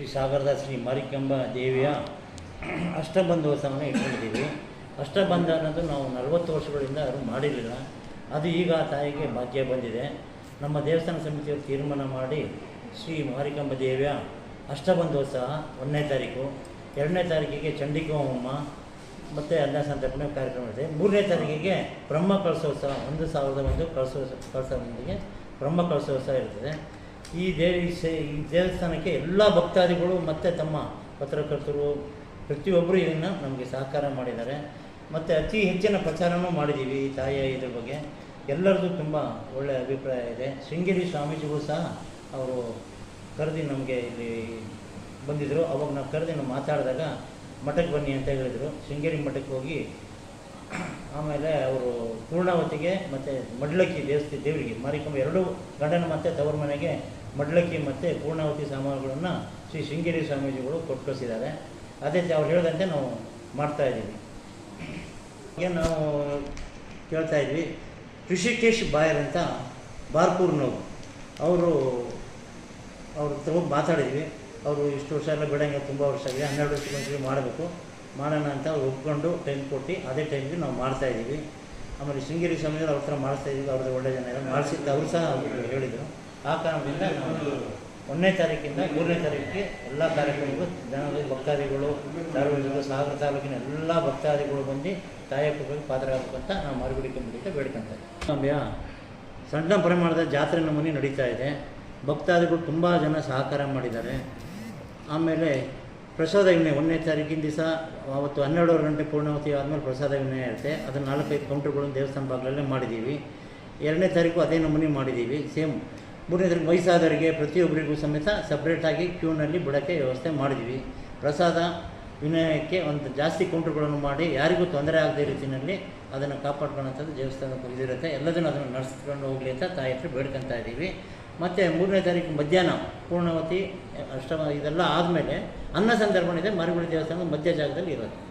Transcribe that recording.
ಶ್ರೀ ಸಾಗರದ ಶ್ರೀ ಮಾರಿಕಂಬ ದೇವಿಯ ಅಷ್ಟಬಂಧೋತ್ಸವನ ಇಟ್ಕೊಂಡಿದ್ದೀವಿ. ಅಷ್ಟಬಂಧ ಅನ್ನೋದು ನಾವು ನಲವತ್ತು ವರ್ಷಗಳಿಂದ ಯಾರೂ ಮಾಡಿರಲಿಲ್ಲ. ಅದು ಈಗ ಆ ತಾಯಿಗೆ ಭಾಗ್ಯ ಬಂದಿದೆ. ನಮ್ಮ ದೇವಸ್ಥಾನ ಸಮಿತಿಯವರು ತೀರ್ಮಾನ ಮಾಡಿ ಶ್ರೀ ಮಾರಿಕಂಬ ದೇವಿಯ ಅಷ್ಟಬಂಧೋತ್ಸವ ಒಂದನೇ ತಾರೀಕು, ಎರಡನೇ ತಾರೀಕಿಗೆ ಚಂಡಿಕೋಮಮ್ಮ ಮತ್ತು ಅನ್ನ ಸಂತರ್ಪಣೆ ಕಾರ್ಯಕ್ರಮ ಇದೆ. ಮೂರನೇ ತಾರೀಕಿಗೆ ಬ್ರಹ್ಮ ಕಳಸೋತ್ಸವ ಒಂದು ಸಾವಿರದ ಒಂದು ಕಳಸೋತ್ಸವ ಕಳಸದೊಂದಿಗೆ ಬ್ರಹ್ಮ ಕಳಸೋತ್ಸವ ಇರ್ತದೆ. ಈ ದೇವಿ ಈ ದೇವಸ್ಥಾನಕ್ಕೆ ಎಲ್ಲ ಭಕ್ತಾದಿಗಳು ಮತ್ತು ತಮ್ಮ ಪತ್ರಕರ್ತರು ಪ್ರತಿಯೊಬ್ಬರು ಇದನ್ನು ನಮಗೆ ಸಹಕಾರ ಮಾಡಿದ್ದಾರೆ. ಮತ್ತು ಅತಿ ಹೆಚ್ಚಿನ ಪ್ರಚಾರನೂ ಮಾಡಿದ್ದೀವಿ ಈ ತಾಯಿಯ ಇದ್ರ ಬಗ್ಗೆ. ಎಲ್ಲರದ್ದು ತುಂಬ ಒಳ್ಳೆಯ ಅಭಿಪ್ರಾಯ ಇದೆ. ಶೃಂಗೇರಿ ಸ್ವಾಮೀಜಿಗೂ ಸಹ ಅವರು ಕರೆದು ನಮಗೆ ಇಲ್ಲಿ ಬಂದಿದ್ದರು ಅವಾಗ ನಾವು ಕರೆದು ನಾವು ಮಾತಾಡಿದಾಗ ಮಠಕ್ಕೆ ಬನ್ನಿ ಅಂತ ಹೇಳಿದರು. ಶೃಂಗೇರಿ ಮಠಕ್ಕೆ ಹೋಗಿ ಆಮೇಲೆ ಅವರು ಪೂರ್ಣಾವತಿಗೆ ಮತ್ತು ಮಡ್ಲಕ್ಕಿ ದೇವಸ್ಥಿ, ದೇವರಿಗೆ ಮಾರಿಕಂಬ ಎರಡು ಗಂಡನ ಮತ್ತು ತವರ ಮನೆಗೆ ಮಡ್ಲಕ್ಕಿ ಮತ್ತು ಪೂರ್ಣಾವತಿ ಸಾಮಾನುಗಳನ್ನು ಶ್ರೀ ಶೃಂಗೇರಿ ಸ್ವಾಮೀಜಿಗಳು ಕೊಟ್ಟು ಕಳಿಸಿದ್ದಾರೆ ಅದೇ ಅವ್ರು ಹೇಳಿದಂತೆ ನಾವು ಮಾಡ್ತಾ ಇದ್ದೀವಿ. ಈಗ ನಾವು ಕೇಳ್ತಾ ಇದ್ವಿ, ಋಷಿಕೇಶ್ ಬಾಯರ್ ಅಂತ ಬಾರ್ಪೂರ್ನವರು ಅವರು, ಅವ್ರ ಹೋಗಿ ಮಾತಾಡಿದ್ವಿ. ಅವರು ಇಷ್ಟು ವರ್ಷ ಎಲ್ಲ ಬಿಡೋಂಗೆ ತುಂಬ ವರ್ಷ ಆಗಿದೆ, ಹನ್ನೆರಡು ವರ್ಷಕ್ಕೊಂದ್ಸರಿ ಮಾಡಬೇಕು. ಮಾಡೋಣ ಅಂತ ಅವ್ರು ಒಪ್ಕೊಂಡು ಟೈಮ್ ಕೊಟ್ಟು ಅದೇ ಟೈಮ್ಗೆ ನಾವು ಮಾಡ್ತಾ ಇದ್ದೀವಿ. ಆಮೇಲೆ ಶೃಂಗೇರಿ ಸ್ವಾಮಿಯವರು ಅವ್ರ ಹತ್ರ ಮಾಡಿಸ್ತಾ ಇದ್ದೀವಿ, ಅವ್ರದ್ದು ಒಳ್ಳೆ ಜನ ಎಲ್ಲ ಮಾಡಿಸಿದ್ದು ಅವರು ಸಹ ಹೇಳಿದರು. ಆ ಕಾರಣದಿಂದ ನಾವು ಒಂದನೇ ತಾರೀಕಿಂದ ಮೂರನೇ ತಾರೀಕಿಗೆ ಎಲ್ಲ ಕಾರ್ಯಕ್ರಮಗಳು ಜನಗಳು ಭಕ್ತಾದಿಗಳು ಸಾರ್ವಜನಿಕರು ಸಾಗರ ತಾಲೂಕಿನ ಎಲ್ಲ ಭಕ್ತಾದಿಗಳು ಬಂದು ತಾಯಿಯ ಕೃಪೆಗೆ ಪಾತ್ರರಾಗಬೇಕು ಅಂತ ನಾವು ಮಾರುಗುಡಿ ಮೂಲಕ ಬೇಡ್ಕೊಂತ ಸ್ವಾಮಿಯ, ಸಣ್ಣ ಪ್ರಮಾಣದ ಜಾತ್ರೆ ನಮೂನೆ ನಡೀತಾ ಇದೆ. ಭಕ್ತಾದಿಗಳು ತುಂಬ ಜನ ಸಹಕಾರ ಮಾಡಿದ್ದಾರೆ. ಆಮೇಲೆ ಪ್ರಸಾದ ವಿನಯ ಒಂದನೇ ತಾರೀಕಿನ ದಿವಸ, ಅವತ್ತು ಹನ್ನೆರಡೂವರೆ ಗಂಟೆ ಪೂರ್ಣಾವತಿ ಆದಮೇಲೆ ಪ್ರಸಾದ ವಿನಯ ಇರುತ್ತೆ. ಅದನ್ನು ನಾಲ್ಕೈದು ಕೌಂಟ್ರುಗಳನ್ನು ದೇವಸ್ಥಾನ ಭಾಗಗಳಲ್ಲೇ ಮಾಡಿದ್ದೀವಿ. ಎರಡನೇ ತಾರೀಕು ಅದೇ ನಮೂನೆ ಮಾಡಿದ್ದೀವಿ, ಸೇಮ್. ಮೂರನೇ ತಾರೀಕು ವಯಸ್ಸಾದವರಿಗೆ ಪ್ರತಿಯೊಬ್ಬರಿಗೂ ಸಮೇತ ಸಪ್ರೇಟಾಗಿ ಕ್ಯೂನಲ್ಲಿ ಬಿಡೋಕ್ಕೆ ವ್ಯವಸ್ಥೆ ಮಾಡಿದ್ದೀವಿ. ಪ್ರಸಾದ ವಿನಯಕ್ಕೆ ಒಂದು ಜಾಸ್ತಿ ಕೌಂಟ್ರ್ಗಳನ್ನು ಮಾಡಿ, ಯಾರಿಗೂ ತೊಂದರೆ ಆಗದೇ ರೀತಿಯಲ್ಲಿ ಅದನ್ನು ಕಾಪಾಡ್ಕೊಳ್ಳೋಂಥದ್ದು ದೇವಸ್ಥಾನದ ಇದಿರುತ್ತೆ ಎಲ್ಲದನ್ನು ಅದನ್ನು ನಡೆಸ್ಕೊಂಡು ಹೋಗಲಿ ಅಂತ ತಾಯಿ ಹತ್ರ ಬೇಡ್ಕೊತಾ ಇದ್ದೀವಿ. ಮತ್ತು ಮೂರನೇ ತಾರೀಕು ಮಧ್ಯಾಹ್ನ ಪೂರ್ಣವತಿ, ಅಷ್ಟಮ ಇದೆಲ್ಲ ಆದಮೇಲೆ ಅನ್ನ ಸಂದರ್ಭ ಇದೆ, ಮಾರಿಗುಡಿ ದೇವಸ್ಥಾನ ಮಧ್ಯ ಜಾಗದಲ್ಲಿ ಇರೋದು.